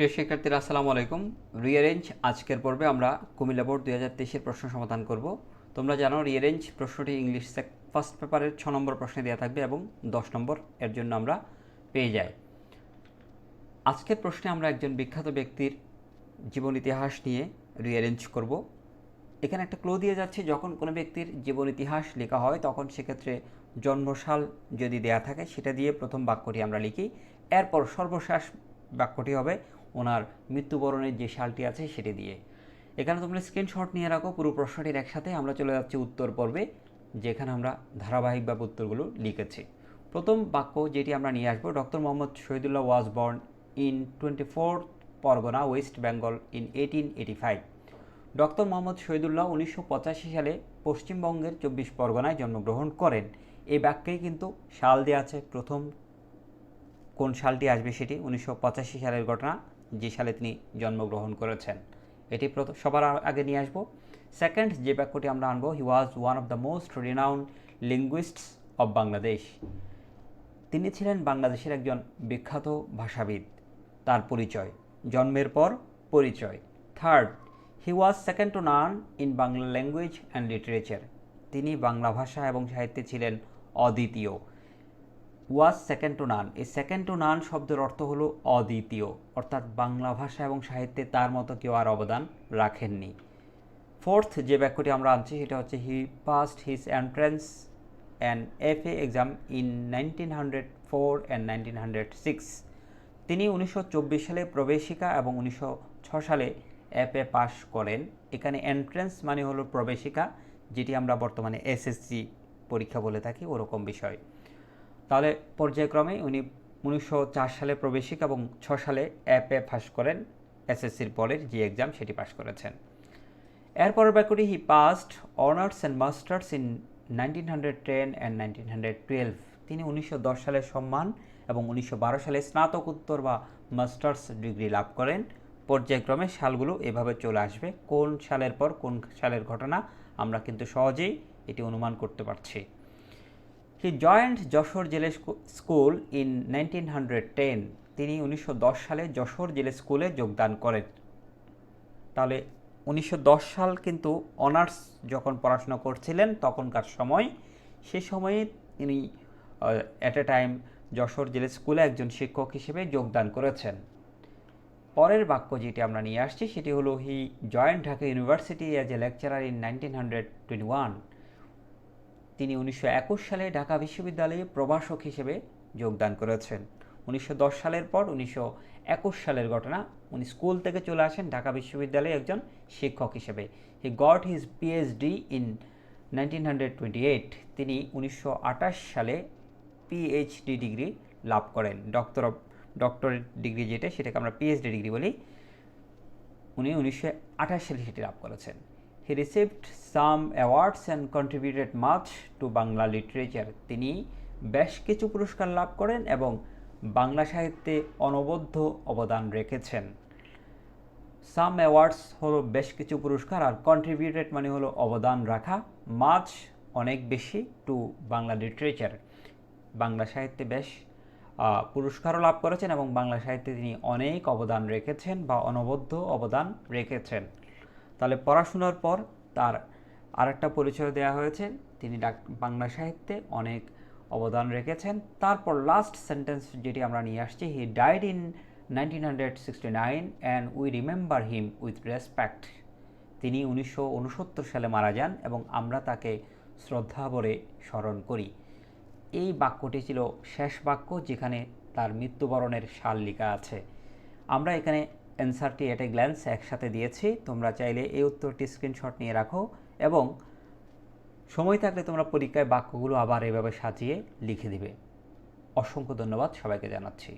প্রিয় শিক্ষার্থীরা, আসসালামু আলাইকুম। রিয়ারেঞ্জ আজকের পর্বে আমরা কুমিল্লা বোর্ড দুই হাজার তেইশের প্রশ্ন সমাধান করব। তোমরা জানো রিয়ারেঞ্জ প্রশ্নটি ইংলিশ ফার্স্ট পেপারের ছ নম্বর প্রশ্নে দেওয়া থাকবে এবং দশ নম্বর এর জন্য আমরা পেয়ে যাই। আজকের প্রশ্নে আমরা একজন বিখ্যাত ব্যক্তির জীবন ইতিহাস নিয়ে রিয়ারেঞ্জ করব। এখানে একটা ক্লো দিয়ে যাচ্ছে, যখন কোনো ব্যক্তির জীবন ইতিহাস লেখা হয়, তখন সেক্ষেত্রে জন্মসাল যদি দেয়া থাকে, সেটা দিয়ে প্রথম বাক্যটি আমরা লিখি। এরপর সর্বশেষ বাক্যটি হবে ওনার মৃত্যুবরণের যে সালটি আছে সেটি দিয়ে। এখানে তোমরা স্ক্রিনশট নিয়ে রাখো, পুরো প্রশ্নটির একসাথে আমরা চলে যাচ্ছি উত্তর পর্বে, যেখানে আমরা ধারাবাহিকভাবে উত্তরগুলো লিখেছি। প্রথম বাক্য যেটি আমরা নিয়ে আসব, doctor Mohammad Shahidullah was born in twenty four Parganas west Bengal in eighteen eighty five doctor Mohammad Shahidullah উনিশশো পঁচাশি সালে পশ্চিমবঙ্গের চব্বিশ পরগনায় জন্মগ্রহণ করেন। এই বাক্যেই কিন্তু সাল দেওয়া আছে প্রথম কোন সালটি আসবে সেটি উনিশশো পঁচাশি সালের ঘটনা, যে সালে তিনি জন্মগ্রহণ করেছেন। এটি সবার আগে নিয়ে আসব। সেকেন্ড যে বাক্যটি আমরা আনব he was one of the most renowned linguists of Bangladesh তিনি ছিলেন বাংলাদেশের একজন বিখ্যাত ভাষাবিদ। তার পরিচয়, জন্মের পর পরিচয়। Third he was second to none in Bangla language and literature তিনি বাংলা ভাষা এবং সাহিত্যে ছিলেন অদ্বিতীয়। ওয়াজ সেকেন্ড টু নান এই সেকেন্ড টু নান শব্দের অর্থ হলো অদ্বিতীয়, অর্থাৎ বাংলা ভাষা এবং সাহিত্যে তার মতো কেউ আর অবদান রাখেননি। ফোর্থ যে বাক্যটি আমরা আনছি, সেটা হচ্ছে he passed his entrance and F A exam in nineteen hundred four and nineteen hundred six তিনি উনিশশো চব্বিশ সালে প্রবেশিকা এবং উনিশশো সালে এফ এ পাশ করেন। এখানে এন্ট্রেন্স মানে হলো প্রবেশিকা, যেটি আমরা বর্তমানে এসএসসি পরীক্ষা বলে থাকি, ওরকম বিষয়। তাহলে পর্যায়ক্রমে উনি উনিশশো চার সালে প্রবেশিক এবং ছ সালে অ্যাপ পাস করেন। এসএসসির পরের যে এক্সাম সেটি পাস করেছেন। এরপরের ব্যাকুটি he passed honours and masters in nineteen hundred ten and nineteen hundred twelve. তিনি উনিশশো দশ সালে সম্মান এবং উনিশশো বারো সালে স্নাতকোত্তর বা মাস্টার্স ডিগ্রি লাভ করেন। পর্যায়ক্রমে সালগুলো এভাবে চলে আসবে। কোন সালের পর কোন সালের ঘটনা আমরা কিন্তু সহজেই এটি অনুমান করতে পারছি। He joined Jessore Zilla school in nineteen hundred ten তিনি উনিশশো দশ সালে যশোর জেলে স্কুলে যোগদান করেন। তাহলে উনিশশো দশ সাল কিন্তু অনার্স যখন পড়াশোনা করছিলেন, তখনকার সময়। সে সময়ে তিনি অ্যাট এ টাইম যশোর জেলে স্কুলে একজন শিক্ষক হিসেবে যোগদান করেছেন। পরের বাক্য যেটি আমরা নিয়ে আসছি, সেটি হলো he joined Dhaka university as a lecturer in nineteen hundred twenty one তিনি উনিশশো একুশ সালে ঢাকা বিশ্ববিদ্যালয়ে প্রভাষক হিসেবে যোগদান করেছেন। উনিশশো দশ সালের পর উনিশশো একুশ সালের ঘটনা, উনি স্কুল থেকে চলে আসেন ঢাকা বিশ্ববিদ্যালয়ে একজন শিক্ষক হিসেবে। He got his PhD in nineteen তিনি উনিশশো আঠাশ সালে পিএইচডি ডিগ্রি লাভ করেন। ডক্টর অফ ডক্টরেট ডিগ্রি যেটা, সেটাকে আমরা পিএইচডি ডিগ্রি বলি। উনি উনিশশো আঠাশ সালে সেটি লাভ করেছেন। He received some awards and contributed much to Bangla literature তিনি বেশ কিছু পুরস্কার লাভ করেন এবং বাংলা সাহিত্যে অনবদ্য অবদান রেখেছেন। সাম অ্যাওয়ার্ডস হলো বেশ কিছু পুরস্কার আর কন্ট্রিবিউটেড মানে হলো অবদান রাখা। মাছ অনেক বেশি টু বাংলা লিটারেচার বাংলা সাহিত্যে বেশ পুরস্কারও লাভ করেছেন এবং বাংলা সাহিত্যে তিনি অনেক অবদান রেখেছেন বা অনবদ্য অবদান রেখেছেন। তাহলে পড়াশোনার পর তার আরেকটা পরিচয় দেওয়া হয়েছে। তিনি বাংলা সাহিত্যে অনেক অবদান রেখেছেন। তারপর লাস্ট সেন্টেন্স যেটি আমরা নিয়ে আসছি he died in nineteen hundred sixty nine and we remember him with respect তিনি উনিশশো উনসত্তর সালে মারা যান এবং আমরা তাকে শ্রদ্ধা ভরে স্মরণ করি। এই বাক্যটি ছিল শেষ বাক্য যেখানে তার মৃত্যুবরণের সাল লেখা আছে। আমরা এখানে অ্যান্সারটি এট এ গ্ল্যান্স একসাথে দিয়েছি। তোমরা চাইলে এই উত্তরটি স্ক্রিনশট নিয়ে রাখো এবং সময় থাকলে তোমরা পরীক্ষায় বাক্যগুলো আবার এভাবে সাজিয়ে লিখে দিবে। অসংখ্য ধন্যবাদ সবাইকে জানাচ্ছি।